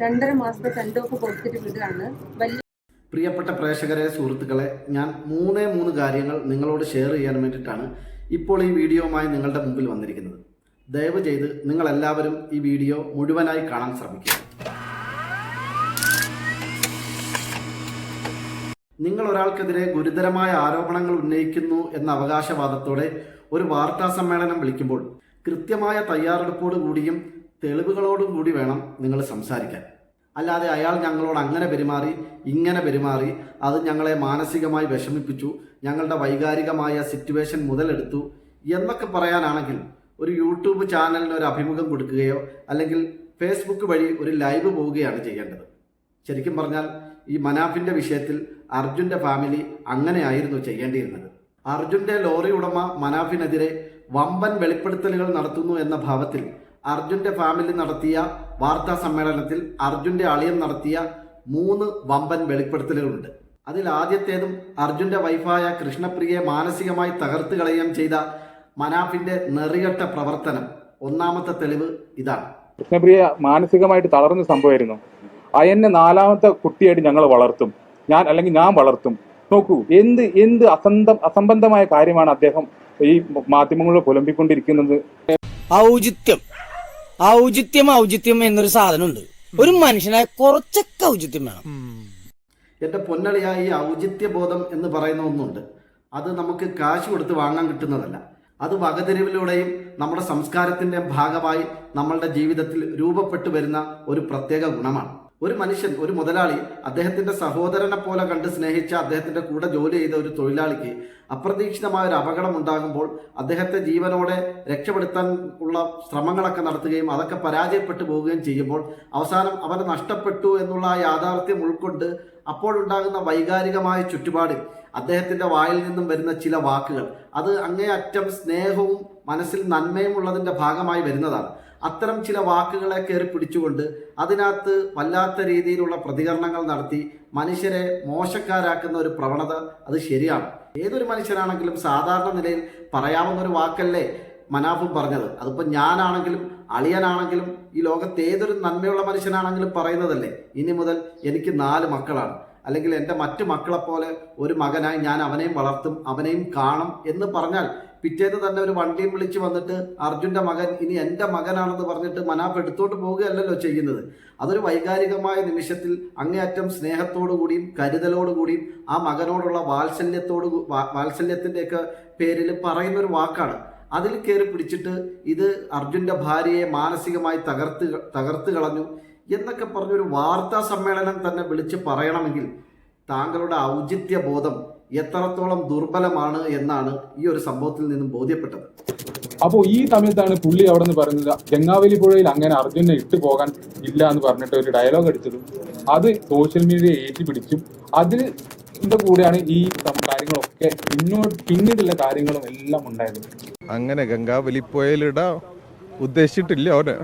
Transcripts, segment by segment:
രണ്ടര മാസത്തെ send off കൊടുത്തിട്ട് വിടുകയാണ്. വലിയ പ്രിയപ്പെട്ട പ്രേക്ഷകരെ സുഹൃത്തുക്കളെ ഞാൻ മൂന്നേ മൂന്ന് കാര്യങ്ങൾ നിങ്ങളോട് ഷെയർ ചെയ്യാൻ വേണ്ടിയിട്ടാണ് ഇപ്പോൾ ഈ വീഡിയോയുമായി നിങ്ങളുടെ മുമ്പിൽ വന്നിരിക്കുന്നത്. ദയവ് ചെയ്ത് നിങ്ങളെല്ലാവരും ഈ വീഡിയോ മുഴുവനായി കാണാൻ ശ്രമിക്കുക. നിങ്ങൾ ഒരാൾക്കെതിരെ ഗുരുതരമായ ആരോപണങ്ങൾ ഉന്നയിക്കുന്നു എന്ന അവകാശവാദത്തോടെ ഒരു വാർത്താ സമ്മേളനം വിളിക്കുമ്പോൾ കൃത്യമായ തയ്യാറെടുപ്പോടു കൂടിയും തെളിവുകളോടും കൂടി വേണം നിങ്ങൾ സംസാരിക്കാൻ. അല്ലാതെ അയാൾ ഞങ്ങളോട് അങ്ങനെ പെരുമാറി ഇങ്ങനെ പെരുമാറി അത് ഞങ്ങളെ മാനസികമായി വിഷമിപ്പിച്ചു ഞങ്ങളുടെ വൈകാരികമായ സിറ്റുവേഷൻ മുതലെടുത്തു എന്നൊക്കെ പറയാനാണെങ്കിൽ ഒരു യൂട്യൂബ് ചാനലിന് ഒരു അഭിമുഖം കൊടുക്കുകയോ അല്ലെങ്കിൽ ഫേസ്ബുക്ക് വഴി ഒരു ലൈവ് പോവുകയാണ് ചെയ്യേണ്ടത്. ശരിക്കും പറഞ്ഞാൽ ഈ മനാഫിന്റെ വിഷയത്തിൽ അർജുന്റെ ഫാമിലി അങ്ങനെയായിരുന്നു ചെയ്യേണ്ടിയിരുന്നത്. അർജുന്റെ ലോറി ഉടമ മനാഫിനെതിരെ വമ്പൻ വെളിപ്പെടുത്തലുകൾ നടത്തുന്നു എന്ന ഭാവത്തിൽ അർജുന്റെ ഫാമിലി നടത്തിയ വാർത്താ സമ്മേളനത്തിൽ അർജുന്റെ അളിയൻ നടത്തിയ മൂന്ന് വമ്പൻ വെളിപ്പെടുത്തലുകളുണ്ട്. അതിൽ ആദ്യത്തേതും അർജുന്റെ വൈഫായ കൃഷ്ണപ്രിയയെ മാനസികമായി തകർത്ത് കളയുകയും ചെയ്ത മനാഫിന്റെ നെറികെട്ട പ്രവർത്തനം. ഒന്നാമത്തെ തെളിവ് ഇതാണ്. കൃഷ്ണപ്രിയ മാനസികമായിട്ട് തളർന്ന സംഭവമായിരുന്നു. അയന്നെ നാലാമത്തെ കുട്ടിയായിട്ട് ഞങ്ങൾ വളർത്തും. ഞാൻ അല്ലെങ്കിൽ ഞാൻ വളർത്തും. നോക്കൂ എന്ത് എന്ത് അസന്തം അസംബന്ധമായ കാര്യമാണ് അദ്ദേഹം ഈ മാധ്യമങ്ങളിൽ പുലമ്പിക്കൊണ്ടിരിക്കുന്നത്? ഔചിത്യം. ഔചിത്യം ഔചിത്യം എന്നൊരു സാധനമുണ്ട്. ഒരു മനുഷ്യനെ കുറച്ചൊക്കെ ഔചിത്യം വേണം. എന്റെ പൊന്നളിയ ഈ ഔചിത്യബോധം എന്ന് പറയുന്ന ഒന്നുണ്ട്. അത് നമുക്ക് കാശ് കൊടുത്ത് വാങ്ങാൻ കിട്ടുന്നതല്ല. അത് വകതിരിവിലൂടെയും നമ്മുടെ സംസ്കാരത്തിന്റെ ഭാഗമായി നമ്മളുടെ ജീവിതത്തിൽ രൂപപ്പെട്ടു വരുന്ന ഒരു പ്രത്യേക ഗുണമാണ്. ഒരു മനുഷ്യൻ ഒരു മുതലാളി അദ്ദേഹത്തിന്റെ സഹോദരനെ പോലെ കണ്ട് സ്നേഹിച്ച അദ്ദേഹത്തിന്റെ കൂടെ ജോലി ചെയ്ത ഒരു തൊഴിലാളിക്ക് അപ്രതീക്ഷിതമായ ഒരു അപകടം ഉണ്ടാകുമ്പോൾ അദ്ദേഹത്തെ ജീവനോടെ രക്ഷപ്പെടുത്താൻ ഉള്ള ശ്രമങ്ങളൊക്കെ നടത്തുകയും അതൊക്കെ പരാജയപ്പെട്ടു പോവുകയും ചെയ്യുമ്പോൾ അവസാനം അവന് നഷ്ടപ്പെട്ടു എന്നുള്ള ആ യാഥാർത്ഥ്യം ഉൾക്കൊണ്ട് അപ്പോഴുണ്ടാകുന്ന വൈകാരികമായ ചുറ്റുപാടിൽ അദ്ദേഹത്തിന്റെ വായിൽ നിന്നും വരുന്ന ചില വാക്കുകൾ. അത് അങ്ങേയറ്റം സ്നേഹവും മനസ്സിൽ നന്മയും ഉള്ളതിന്റെ ഭാഗമായി വരുന്നതാണ്. അത്തരം ചില വാക്കുകളെ കയറി പിടിച്ചുകൊണ്ട് അതിനകത്ത് വല്ലാത്ത രീതിയിലുള്ള പ്രതികരണങ്ങൾ നടത്തി മനുഷ്യരെ മോശക്കാരാക്കുന്ന ഒരു പ്രവണത അത് ശരിയാണ്. ഏതൊരു മനുഷ്യനാണെങ്കിലും സാധാരണ നിലയിൽ പറയാവുന്ന ഒരു വാക്കല്ലേ മനാഫും പറഞ്ഞത്. അതിപ്പോൾ ഞാനാണെങ്കിലും അളിയനാണെങ്കിലും ഈ ലോകത്ത് ഏതൊരു നന്മയുള്ള മനുഷ്യനാണെങ്കിലും പറയുന്നതല്ലേ? ഇനി മുതൽ എനിക്ക് നാല് മക്കളാണ്. അല്ലെങ്കിൽ എന്റെ മറ്റു മക്കളെപ്പോലെ ഒരു മകനായി ഞാൻ അവനെയും വളർത്തും അവനെയും കാണും എന്ന് പറഞ്ഞാൽ പിറ്റേന്ന് തന്നെ ഒരു വണ്ടിയും വിളിച്ച് വന്നിട്ട് അർജുന്റെ മകൻ ഇനി എന്റെ മകനാണെന്ന് പറഞ്ഞിട്ട് മനാഫ് എടുത്തോട്ട് പോവുകയല്ലല്ലോ ചെയ്യുന്നത്. അതൊരു വൈകാരികമായ നിമിഷത്തിൽ അങ്ങേയറ്റം സ്നേഹത്തോടു കൂടിയും കരുതലോടു കൂടിയും ആ മകനോടുള്ള വാത്സല്യത്തോട് വാത്സല്യത്തിന്റെയൊക്കെ പേരിൽ പറയുന്ന ഒരു വാക്കാണ്. അതിൽ കയറി പിടിച്ചിട്ട് ഇത് അർജുന്റെ ഭാര്യയെ മാനസികമായി തകർത്ത് തകർത്ത് കളഞ്ഞു എന്നൊക്കെ പറഞ്ഞൊരു വാർത്താ സമ്മേളനം തന്നെ വിളിച്ച് പറയണമെങ്കിൽ താങ്കളുടെ ഔചിത്യ ബോധം എത്രത്തോളം ദുർബലമാണ് എന്നാണ് ഈ ഒരു സംഭവത്തിൽ നിന്നും ബോധ്യപ്പെട്ടത്. അപ്പോൾ ഈ സമയത്താണ് പുള്ളി അവിടെ നിന്ന് പറയുന്നത് ഗംഗാവലി പുഴയിൽ അങ്ങനെ അർജുനെ ഇട്ടു പോകാൻ ഇല്ല എന്ന് പറഞ്ഞിട്ട് ഒരു ഡയലോഗ് അടിച്ചതും അത് സോഷ്യൽ മീഡിയ ഏറ്റുപിടിച്ചും അതിന് ഇതിന്റെ കൂടെയാണ് ഈ കാര്യങ്ങളൊക്കെ പിന്നോട്ട് പിന്നീടുള്ള കാര്യങ്ങളും എല്ലാം ഉണ്ടായത്. അങ്ങനെ ഗംഗാവലി പുഴയിലിടാ ഉദ്ദേശിച്ചിട്ടില്ല അവന്.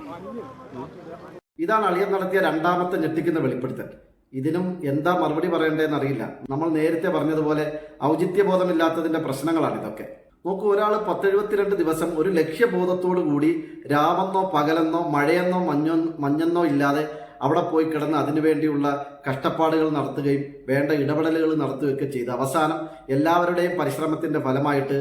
ഇതാണ് അളിയൻ നടത്തിയ രണ്ടാമത്തെ ഞെട്ടിക്കുന്ന വെളിപ്പെടുത്തൽ. ഇതിനും എന്താ മറുപടി പറയേണ്ടതെന്ന് അറിയില്ല നമ്മൾ നേരത്തെ പറഞ്ഞതുപോലെ ഔചിത്യബോധമില്ലാത്തതിന്റെ പ്രശ്നങ്ങളാണ് ഇതൊക്കെ. നോക്കൂ ഒരാൾ പത്തെഴുപത്തിരണ്ട് ദിവസം ഒരു ലക്ഷ്യബോധത്തോടു കൂടി രാവെന്നോ പകലെന്നോ മഴയെന്നോ മഞ്ഞോ മഞ്ഞെന്നോ ഇല്ലാതെ അവിടെ പോയി കിടന്ന് അതിനുവേണ്ടിയുള്ള കഷ്ടപ്പാടുകൾ നടത്തുകയും വേണ്ട ഇടപെടലുകൾ നടത്തുകയൊക്കെ ചെയ്ത് അവസാനം എല്ലാവരുടെയും പരിശ്രമത്തിന്റെ ഫലമായിട്ട്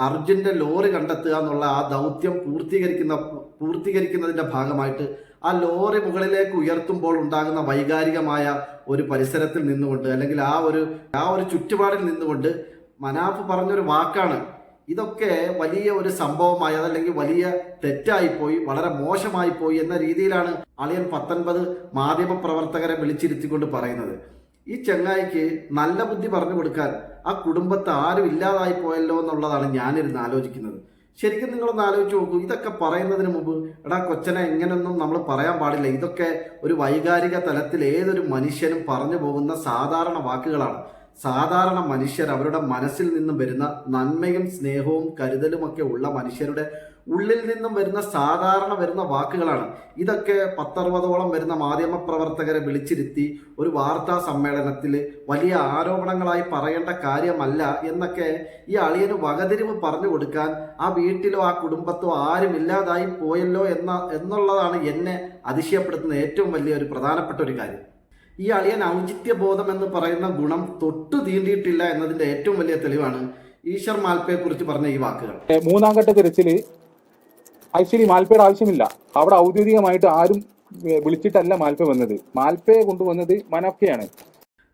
അർജുന്റെ ലോറി കണ്ടെത്തുക എന്നുള്ള ആ ദൗത്യം പൂർത്തീകരിക്കുന്ന പൂർത്തീകരിക്കുന്നതിന്റെ ഭാഗമായിട്ട് ആ ലോറി മുകളിലേക്ക് ഉയർത്തുമ്പോൾ ഉണ്ടാകുന്ന വൈകാരികമായ ഒരു പരിസരത്തിൽ നിന്നുകൊണ്ട് അല്ലെങ്കിൽ ആ ഒരു ആ ഒരു ചുറ്റുപാടിൽ നിന്നുകൊണ്ട് മനാഫ് പറഞ്ഞൊരു വാക്കാണ്. ഇതൊക്കെ വലിയ ഒരു സംഭവമായി അതല്ലെങ്കിൽ വലിയ തെറ്റായിപ്പോയി വളരെ മോശമായിപ്പോയി എന്ന രീതിയിലാണ് അളിയൻ പത്തൊൻപത് മാധ്യമ പ്രവർത്തകരെ വിളിച്ചിരുത്തിക്കൊണ്ട് പറയുന്നത്. ഈ ചെങ്ങായിക്ക് നല്ല ബുദ്ധി പറഞ്ഞു കൊടുക്കാൻ ആ കുടുംബത്തെ ആരും ഇല്ലാതായി പോയല്ലോ എന്നുള്ളതാണ് ഞാനിരുന്ന് ആലോചിക്കുന്നത്. ശരിക്കും നിങ്ങളൊന്ന് ആലോചിച്ച് നോക്കൂ. ഇതൊക്കെ പറയുന്നതിന് മുമ്പ് എടാ കൊച്ചനെ എങ്ങനെയൊന്നും നമ്മൾ പറയാൻ പാടില്ല. ഇതൊക്കെ ഒരു വൈകാരിക തലത്തിൽ ഏതൊരു മനുഷ്യനും പറഞ്ഞു പോകുന്ന സാധാരണ വാക്കുകളാണ്. സാധാരണ മനുഷ്യർ അവരുടെ മനസ്സിൽ നിന്നും വരുന്ന നന്മയും സ്നേഹവും കരുതലുമൊക്കെ ഉള്ള മനുഷ്യരുടെ ഉള്ളിൽ നിന്നും വരുന്ന സാധാരണ വരുന്ന വാക്കുകളാണ്. ഇതൊക്കെ പത്തറുപതോളം വരുന്ന മാധ്യമ പ്രവർത്തകരെ വിളിച്ചിരുത്തി ഒരു വാർത്താ സമ്മേളനത്തിൽ വലിയ ആരോപണങ്ങളായി പറയേണ്ട കാര്യമല്ല എന്നൊക്കെ ഈ അളിയന് വകതിരിവ് പറഞ്ഞു കൊടുക്കാൻ ആ വീട്ടിലോ ആ കുടുംബത്തോ ആരും ഇല്ലാതായി പോയല്ലോ എന്ന എന്നുള്ളതാണ് എന്നെ അതിശയപ്പെടുത്തുന്ന ഏറ്റവും വലിയ ഒരു പ്രധാനപ്പെട്ട ഒരു കാര്യം. ഈ അളിയൻ ഔചിത്യബോധം എന്ന് പറയുന്ന ഗുണം തൊട്ടു തീണ്ടിയിട്ടില്ല എന്നതിന്റെ ഏറ്റവും വലിയ തെളിവാണ് ഈശ്വർ മാൽപ്പയെ കുറിച്ച് പറഞ്ഞ ഈ വാക്കുകൾ. മൂന്നാം ഘട്ട തിരച്ചിൽ ആക്ച്വലി മാൽപ്പയുടെ ആവശ്യമില്ല. അവിടെ ഔദ്യോഗികമായിട്ട് ആരും വിളിച്ചിട്ടല്ല മാൽപ്പ വന്നത്. മാൽപ്പയെ കൊണ്ടുവന്നത് മനാഫ്കയാണ്.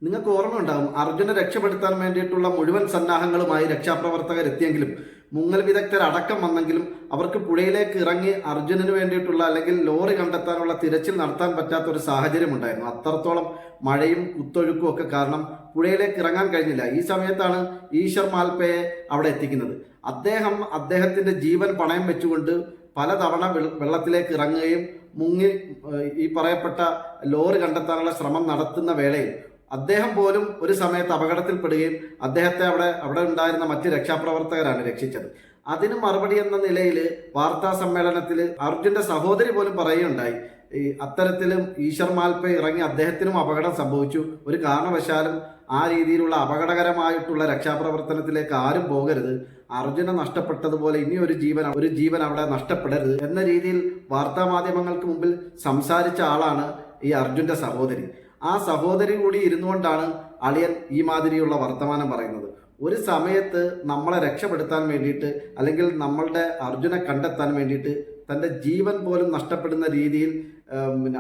നിങ്ങൾക്ക് ഓർമ്മയുണ്ടാകും അർജുനെ രക്ഷപ്പെടുത്താൻ വേണ്ടിയിട്ടുള്ള മുഴുവൻ സന്നാഹങ്ങളുമായി രക്ഷാപ്രവർത്തകർ എത്തിയെങ്കിലും മുങ്ങൽ വിദഗ്ധർ അടക്കം വന്നെങ്കിലും അവർക്ക് പുഴയിലേക്ക് ഇറങ്ങി അർജുനന് വേണ്ടിയിട്ടുള്ള അല്ലെങ്കിൽ ലോറി കണ്ടെത്താനുള്ള തിരച്ചിൽ നടത്താൻ പറ്റാത്ത ഒരു സാഹചര്യം ഉണ്ടായിരുന്നു അത്രത്തോളം മഴയും കുത്തൊഴുക്കും ഒക്കെ കാരണം പുഴയിലേക്ക് ഇറങ്ങാൻ കഴിഞ്ഞില്ല. ഈ സമയത്താണ് ഈശ്വർ മാൽപ്പയെ അവിടെ എത്തിക്കുന്നത്. അദ്ദേഹം അദ്ദേഹത്തിന്റെ ജീവൻ പണയം വെച്ചുകൊണ്ട് പലതവണ വെള്ള- വെള്ളത്തിലേക്ക് ഇറങ്ങുകയും മുങ്ങി ഈ പറയപ്പെട്ട ലോറി കണ്ടെത്താനുള്ള ശ്രമം നടത്തുന്ന വേളയിൽ അദ്ദേഹം പോലും ഒരു സമയത്ത് അപകടത്തിൽപ്പെടുകയും അദ്ദേഹത്തെ അവിടെ അവിടെ ഉണ്ടായിരുന്ന മറ്റ് രക്ഷാപ്രവർത്തകരാണ് രക്ഷിച്ചത്. അതിന് മറുപടി എന്ന നിലയിൽ വാർത്താ സമ്മേളനത്തിൽ അർജുന്റെ സഹോദരി പോലും പറയുകയുണ്ടായി. ഈ അത്തരത്തിലും ഈശ്വർ മാൽപ്പ ഇറങ്ങി അദ്ദേഹത്തിനും അപകടം സംഭവിച്ചു. ഒരു കാരണവശാലും ആ രീതിയിലുള്ള അപകടകരമായിട്ടുള്ള രക്ഷാപ്രവർത്തനത്തിലേക്ക് ആരും പോകരുത്. അർജുന നഷ്ടപ്പെട്ടതുപോലെ ഇനി ഒരു ജീവൻ ഒരു ജീവൻ അവിടെ നഷ്ടപ്പെടരുത് എന്ന രീതിയിൽ വാർത്താ മാധ്യമങ്ങൾക്ക് മുമ്പിൽ സംസാരിച്ച ആളാണ് ഈ അർജുന്റെ സഹോദരി. ആ സഹോദരി കൂടി ഇരുന്നുകൊണ്ടാണ് അളിയൻ ഈ മാതിരിയുള്ള വർത്തമാനം പറയുന്നത്. ഒരു സമയത്ത് നമ്മളെ രക്ഷപ്പെടുത്താൻ വേണ്ടിയിട്ട് അല്ലെങ്കിൽ നമ്മളുടെ അർജുനെ കണ്ടെത്താൻ വേണ്ടിയിട്ട് തന്റെ ജീവൻ പോലും നഷ്ടപ്പെടുന്ന രീതിയിൽ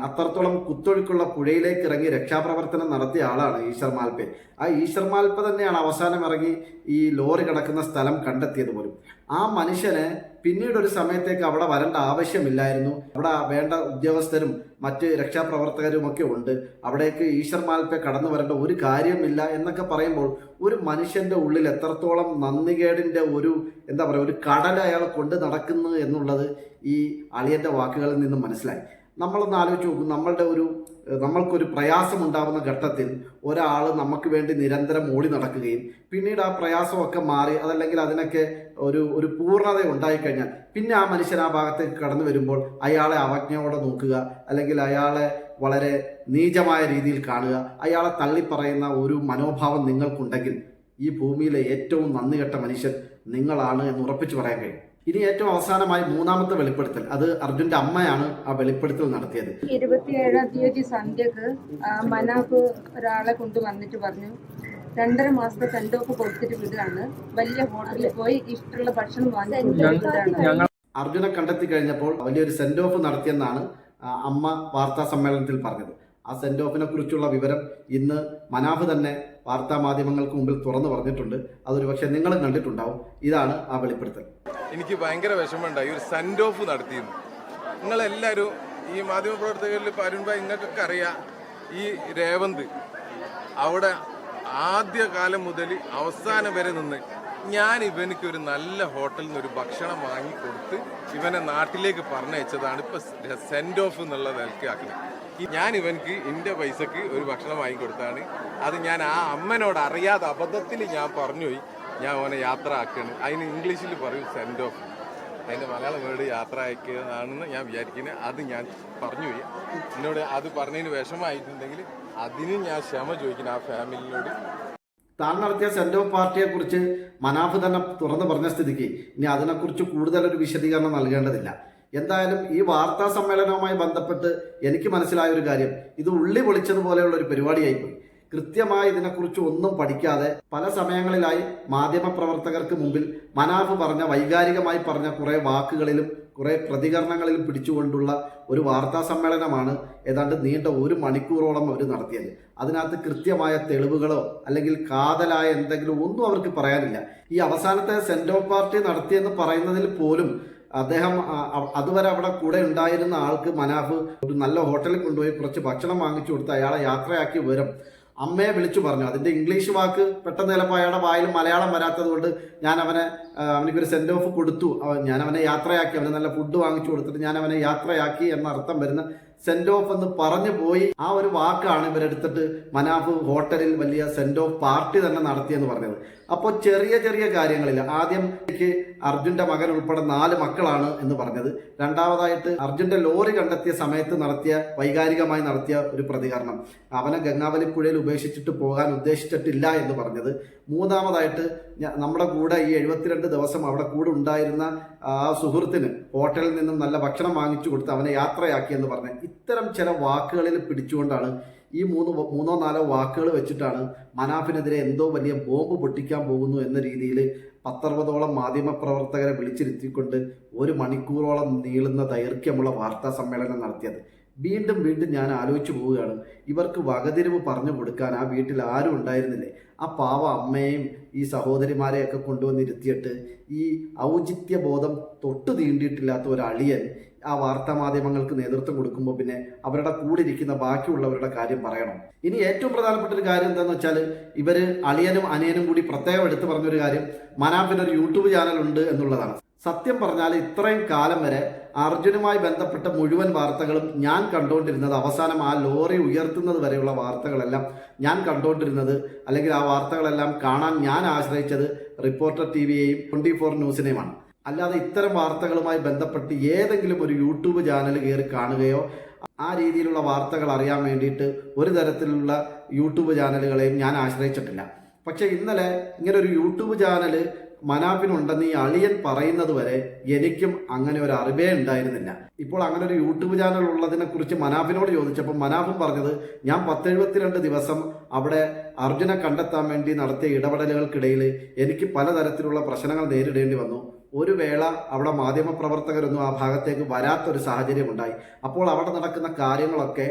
അത്രത്തോളം കുത്തൊഴുക്കുള്ള പുഴയിലേക്ക് ഇറങ്ങി രക്ഷാപ്രവർത്തനം നടത്തിയ ആളാണ് ഈശ്വർ മാൽപ്പെ ആ ഈശ്വർ മാൽപ്പ തന്നെയാണ് അവസാനം ഇറങ്ങി ഈ ലോറി കിടക്കുന്ന സ്ഥലം കണ്ടെത്തിയത് പോലും. ആ മനുഷ്യന് പിന്നീട് ഒരു സമയത്തേക്ക് അവിടെ വരേണ്ട ആവശ്യമില്ലായിരുന്നു. അവിടെ വേണ്ട ഉദ്യോഗസ്ഥരും മറ്റ് രക്ഷാപ്രവർത്തകരും ഒക്കെ ഉണ്ട്. അവിടേക്ക് ഈശ്വർ മാൽപ്പെ കടന്നു വരേണ്ട ഒരു കാര്യമില്ല എന്നൊക്കെ പറയുമ്പോൾ ഒരു മനുഷ്യന്റെ ഉള്ളിൽ എത്രത്തോളം നന്ദികേടിന്റെ ഒരു എന്താ പറയുക ഒരു കടൽ അയാൾ കൊണ്ട് നടക്കുന്നു എന്നുള്ളത് ഈ അളിയന്റെ വാക്കുകളിൽ നിന്നും മനസ്സിലായി. നമ്മളൊന്ന് ആലോചിച്ച് നോക്കും. നമ്മളുടെ ഒരു നമ്മൾക്കൊരു പ്രയാസം ഉണ്ടാകുന്ന ഘട്ടത്തിൽ ഒരാൾ നമുക്ക് വേണ്ടി നിരന്തരം ഓടി നടക്കുകയും പിന്നീട് ആ പ്രയാസമൊക്കെ മാറി അതല്ലെങ്കിൽ അതിനൊക്കെ ഒരു ഒരു പൂർണത ഉണ്ടായിക്കഴിഞ്ഞാൽ പിന്നെ ആ മനുഷ്യൻ ആ ഭാഗത്തേക്ക് കടന്നു വരുമ്പോൾ അയാളെ അവജ്ഞയോടെ നോക്കുക അല്ലെങ്കിൽ അയാളെ വളരെ നീചമായ രീതിയിൽ കാണുക അയാളെ തള്ളിപ്പറയുന്ന ഒരു മനോഭാവം നിങ്ങൾക്കുണ്ടെങ്കിൽ ഈ ഭൂമിയിലെ ഏറ്റവും നന്ദി കെട്ട മനുഷ്യൻ നിങ്ങളാണ് എന്ന് ഉറപ്പിച്ചു പറയാൻ കഴിയും. ഇനി ഏറ്റവും അവസാനമായി മൂന്നാമത്തെ വെളിപ്പെടുത്തൽ. അത് അർജുന്റെ അമ്മയാണ് ആ വെളിപ്പെടുത്തൽ നടത്തിയത്. ഇരുപത്തിയേഴാം തീയതി സന്ധ്യക്ക് ആ, മനാഫ് ഒരാളെ കൊണ്ടുവന്നിട്ട് പറഞ്ഞു രണ്ടര മാസത്തെ സെൻഡ് കൊടുത്തിട്ട് വിടുകയാണ്. വലിയ ഹോട്ടലിൽ പോയി ഇഷ്ടമുള്ള ഭക്ഷണം വാങ്ങി കൊടുത്തിട്ട് വിടുകയാണ് അർജുനെ കണ്ടെത്തി കഴിഞ്ഞപ്പോൾ വലിയൊരു സെൻഡ് ഓഫ് നടത്തിയെന്നാണ് അമ്മ വാർത്താ സമ്മേളനത്തിൽ പറഞ്ഞത്. ആ സെൻഡ് ഓഫിനെ കുറിച്ചുള്ള വിവരം ഇന്ന് മനാഫ് തന്നെ വാർത്താ മാധ്യമങ്ങൾക്ക് മുമ്പിൽ തുറന്നു പറഞ്ഞിട്ടുണ്ട്. അതൊരു പക്ഷേ നിങ്ങളും കണ്ടിട്ടുണ്ടാവും. ഇതാണ് ആ വെളിപ്പെടുത്തൽ. എനിക്ക് ഭയങ്കര വിഷമമുണ്ടായി. ഒരു സെൻഡ് ഓഫ് നടത്തിയിരുന്നു. നിങ്ങളെല്ലാവരും ഈ മാധ്യമപ്രവർത്തകരിൽ ഇപ്പോൾ അരുൺ ഭായ് നിങ്ങൾക്കൊക്കെ അറിയാം ഈ രേവന്ത് അവിടെ ആദ്യ കാലം മുതൽ അവസാനം വരെ നിന്ന് ഞാൻ ഇവനക്ക് ഒരു നല്ല ഹോട്ടലിൽ നിന്ന് ഒരു ഭക്ഷണം വാങ്ങിക്കൊടുത്ത് ഇവനെ നാട്ടിലേക്ക് പറഞ്ഞയച്ചതാണ് ഇപ്പൊ സെൻഡ് ഓഫ് എന്നുള്ള നിലയ്ക്ക് ആക്കുന്നത് ഞാൻ ഇവനക്ക് എന്റെ പൈസക്ക് ഒരു ഭക്ഷണം വാങ്ങിക്കൊടുത്താണ് അത് ഞാൻ ആ അമ്മനോട് അറിയാതെ അബദ്ധത്തിൽ ഞാൻ പറഞ്ഞുപോയി. ഞാൻ ഓനെ യാത്ര ആക്കുകയാണ് അതിന് ഇംഗ്ലീഷിൽ പറയും സെൻഡ് ഓഫ് അതിന്റെ മലയാളം വേർഡ് യാത്ര അയക്കുകയാണെന്ന് ഞാൻ വിചാരിക്കുന്നത് അത് ഞാൻ പറഞ്ഞു. പോയി എന്നോട് അത് പറഞ്ഞതിന് വിഷമമായിട്ടുണ്ടെങ്കിൽ അതിന് ഞാൻ ക്ഷമ ചോദിക്കുന്നു ആ ഫാമിലിനോട്. താൻ നടത്തിയ സെൻഡ് ഓഫ് പാർട്ടിയെ കുറിച്ച് മനാഫ് തന്നെ തുറന്നു പറഞ്ഞ സ്ഥിതിക്ക് ഇനി അതിനെക്കുറിച്ച് കൂടുതൽ ഒരു വിശദീകരണം നൽകേണ്ടതില്ല. എന്തായാലും ഈ വാർത്താ സമ്മേളനവുമായി ബന്ധപ്പെട്ട് എനിക്ക് മനസ്സിലായ ഒരു കാര്യം. ഇത് ഉള്ളി പൊളിച്ചതുപോലെയുള്ള ഒരു പരിപാടിയായിപ്പോയി. കൃത്യമായി ഇതിനെക്കുറിച്ച് ഒന്നും പഠിക്കാതെ പല സമയങ്ങളിലായി മാധ്യമപ്രവർത്തകർക്ക് മുമ്പിൽ മനാഫ് പറഞ്ഞ വൈകാരികമായി പറഞ്ഞ കുറേ വാക്കുകളിലും കുറേ പ്രതികരണങ്ങളിലും പിടിച്ചുകൊണ്ടുള്ള ഒരു വാർത്താ സമ്മേളനമാണ് ഏതാണ്ട് നീണ്ട ഒരു മണിക്കൂറോളം അവർ നടത്തിയത്. അതിനകത്ത് കൃത്യമായ തെളിവുകളോ അല്ലെങ്കിൽ കാതലായ എന്തെങ്കിലും ഒന്നും അവർക്ക് പറയാനില്ല. ഈ അവസാനത്തെ ഓഫ് പാർട്ടി നടത്തിയെന്ന് പറയുന്നതിൽ പോലും അദ്ദേഹം അതുവരെ അവിടെ കൂടെ ഉണ്ടായിരുന്ന ആൾക്ക് മനാഫ് ഒരു നല്ല ഹോട്ടലിൽ കൊണ്ടുപോയി കുറച്ച് ഭക്ഷണം വാങ്ങിച്ചു കൊടുത്ത് അയാളെ യാത്രയാക്കി വിവരം അമ്മയെ വിളിച്ചു പറഞ്ഞു. അതിന്റെ ഇംഗ്ലീഷ് വാക്ക് പെട്ടെന്ന് ചിലപ്പോൾ അയാളുടെ വായിൽ മലയാളം വരാത്തത് കൊണ്ട് ഞാൻ അവനെ അവനിക്കൊരു സെൻഡ് ഓഫ് കൊടുത്തു. ഞാൻ അവനെ യാത്രയാക്കി. അവന് നല്ല ഫുഡ് വാങ്ങിച്ചു കൊടുത്തിട്ട് ഞാൻ അവനെ യാത്രയാക്കി എന്ന അർത്ഥം വരുന്ന സെൻഡ് ഓഫ് എന്ന് പറഞ്ഞു പോയി. ആ ഒരു വാക്കാണ് ഇവരെടുത്തിട്ട് മനാഫ് ഹോട്ടലിൽ വലിയ സെൻഡ് ഓഫ് പാർട്ടി തന്നെ നടത്തിയെന്ന് പറഞ്ഞത്. അപ്പോൾ ചെറിയ ചെറിയ കാര്യങ്ങളിൽ ആദ്യം എനിക്ക് അർജുന്റെ മകൻ ഉൾപ്പെടെ നാല് മക്കളാണ് എന്ന് പറഞ്ഞത്. രണ്ടാമതായിട്ട് അർജുന്റെ ലോറി കണ്ടെത്തിയ സമയത്ത് നടത്തിയ വൈകാരികമായി നടത്തിയ ഒരു പ്രതികരണം. അവനെ ഗംഗാവലി ഗംഗാവലിപ്പുഴയിൽ ഉപേക്ഷിച്ചിട്ട് പോകാൻ ഉദ്ദേശിച്ചിട്ടില്ല എന്ന് പറഞ്ഞത്. മൂന്നാമതായിട്ട് നമ്മുടെ കൂടെ ഈ എഴുപത്തിരണ്ട് ദിവസം അവിടെ കൂടെ ഉണ്ടായിരുന്ന ആ സുഹൃത്തിന് ഹോട്ടലിൽ നിന്നും നല്ല ഭക്ഷണം വാങ്ങിച്ചു കൊടുത്ത് അവനെ യാത്രയാക്കി എന്ന് പറഞ്ഞ്. ഇത്തരം ചില വാക്കുകളിൽ പിടിച്ചുകൊണ്ടാണ് ഈ മൂന്ന് മൂന്നോ നാലോ വാക്കുകൾ വെച്ചിട്ടാണ് മനാഫിനെതിരെ എന്തോ വലിയ ബോംബ് പൊട്ടിക്കാൻ പോകുന്നു എന്ന രീതിയിൽ പത്തറുപതോളം മാധ്യമപ്രവർത്തകരെ വിളിച്ചിരുത്തിക്കൊണ്ട് ഒരു മണിക്കൂറോളം നീളുന്ന ദൈർഘ്യമുള്ള വാർത്താ സമ്മേളനം നടത്തിയത്. വീണ്ടും വീണ്ടും ഞാൻ ആലോചിച്ചു പോവുകയാണ്. ഇവർക്ക് വകതിരിവ് പറഞ്ഞു കൊടുക്കാൻ ആ വീട്ടിൽ ആരും ഉണ്ടായിരുന്നില്ലേ? ആ പാവ അമ്മയും ഈ സഹോദരിമാരെയൊക്കെ കൊണ്ടുവന്നിരുത്തിയിട്ട് ഈ ഔചിത്യ ബോധം തൊട്ടു തീണ്ടിയിട്ടില്ലാത്ത ഒരു ആ വാർത്താ മാധ്യമങ്ങൾക്ക് നേതൃത്വം കൊടുക്കുമ്പോൾ പിന്നെ അവരുടെ കൂടെ ഇരിക്കുന്ന ബാക്കിയുള്ളവരുടെ കാര്യം പറയണം. ഇനി ഏറ്റവും പ്രധാനപ്പെട്ട ഒരു കാര്യം എന്താണെന്ന് വെച്ചാൽ ഇവർ അളിയനും അനിയനും കൂടി പ്രത്യേകം എടുത്തു പറഞ്ഞൊരു കാര്യം മനാഫിനൊരു യൂട്യൂബ് ചാനൽ ഉണ്ട് എന്നുള്ളതാണ്. സത്യം പറഞ്ഞാൽ ഇത്രയും കാലം വരെ അർജുനുമായി ബന്ധപ്പെട്ട മുഴുവൻ വാർത്തകളും ഞാൻ കണ്ടുകൊണ്ടിരുന്നത് അവസാനം ആ ലോറി ഉയർത്തുന്നത് വരെയുള്ള വാർത്തകളെല്ലാം ഞാൻ കണ്ടുകൊണ്ടിരുന്നത് അല്ലെങ്കിൽ ആ വാർത്തകളെല്ലാം കാണാൻ ഞാൻ ആശ്രയിച്ചത് റിപ്പോർട്ടർ ടി വിയെയും ട്വന്റി ഫോർ ന്യൂസിനെയുമാണ്. അല്ലാതെ ഇത്തരം വാർത്തകളുമായി ബന്ധപ്പെട്ട് ഏതെങ്കിലും ഒരു യൂട്യൂബ് ചാനൽ കയറി കാണുകയോ ആ രീതിയിലുള്ള വാർത്തകൾ അറിയാൻ വേണ്ടിയിട്ട് ഒരു തരത്തിലുള്ള യൂട്യൂബ് ചാനലുകളെയും ഞാൻ ആശ്രയിച്ചിട്ടില്ല. പക്ഷേ ഇന്നലെ ഇങ്ങനെ ഒരു യൂട്യൂബ് ചാനൽ മനാഫിനുണ്ടെന്ന് ഈ അളിയൻ പറയുന്നത് വരെ എനിക്കും അങ്ങനെ ഒരു അറിവേ ഉണ്ടായിരുന്നില്ല. ഇപ്പോൾ അങ്ങനെ ഒരു യൂട്യൂബ് ചാനൽ ഉള്ളതിനെ കുറിച്ച് മനാഫിനോട് ചോദിച്ചപ്പോൾ മനാഫും പറഞ്ഞത് ഞാൻ പത്തെഴുപത്തിരണ്ട് ദിവസം അവിടെ അർജുനെ കണ്ടെത്താൻ വേണ്ടി നടത്തിയ ഇടപെടലുകൾക്കിടയിൽ എനിക്ക് പലതരത്തിലുള്ള പ്രശ്നങ്ങൾ നേരിടേണ്ടി വന്നു. ഒരു വേള അവിടെ മാധ്യമപ്രവർത്തകരൊന്നും ആ ഭാഗത്തേക്ക് വരാത്തൊരു ഉണ്ടായി അപ്പോൾ അവിടെ നടക്കുന്ന കാര്യങ്ങളൊക്കെ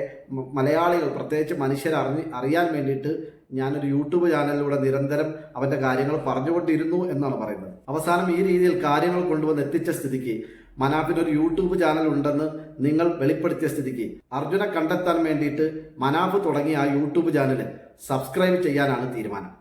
മലയാളികൾ പ്രത്യേകിച്ച് മനുഷ്യർ അറിഞ്ഞ് അറിയാൻ വേണ്ടിയിട്ട് ഞാനൊരു യൂട്യൂബ് ചാനലിലൂടെ നിരന്തരം അവന്റെ കാര്യങ്ങൾ പറഞ്ഞുകൊണ്ടിരുന്നു എന്നാണ് പറയുന്നത്. അവസാനം ഈ രീതിയിൽ കാര്യങ്ങൾ കൊണ്ടുവന്ന് എത്തിച്ച സ്ഥിതിക്ക് മനാഫിന് ഒരു യൂട്യൂബ് ചാനൽ ഉണ്ടെന്ന് നിങ്ങൾ വെളിപ്പെടുത്തിയ സ്ഥിതിക്ക് അർജുനെ കണ്ടെത്താൻ വേണ്ടിയിട്ട് മനാഫ് തുടങ്ങിയ ആ യൂട്യൂബ് ചാനൽ സബ്സ്ക്രൈബ് ചെയ്യാനാണ് തീരുമാനം.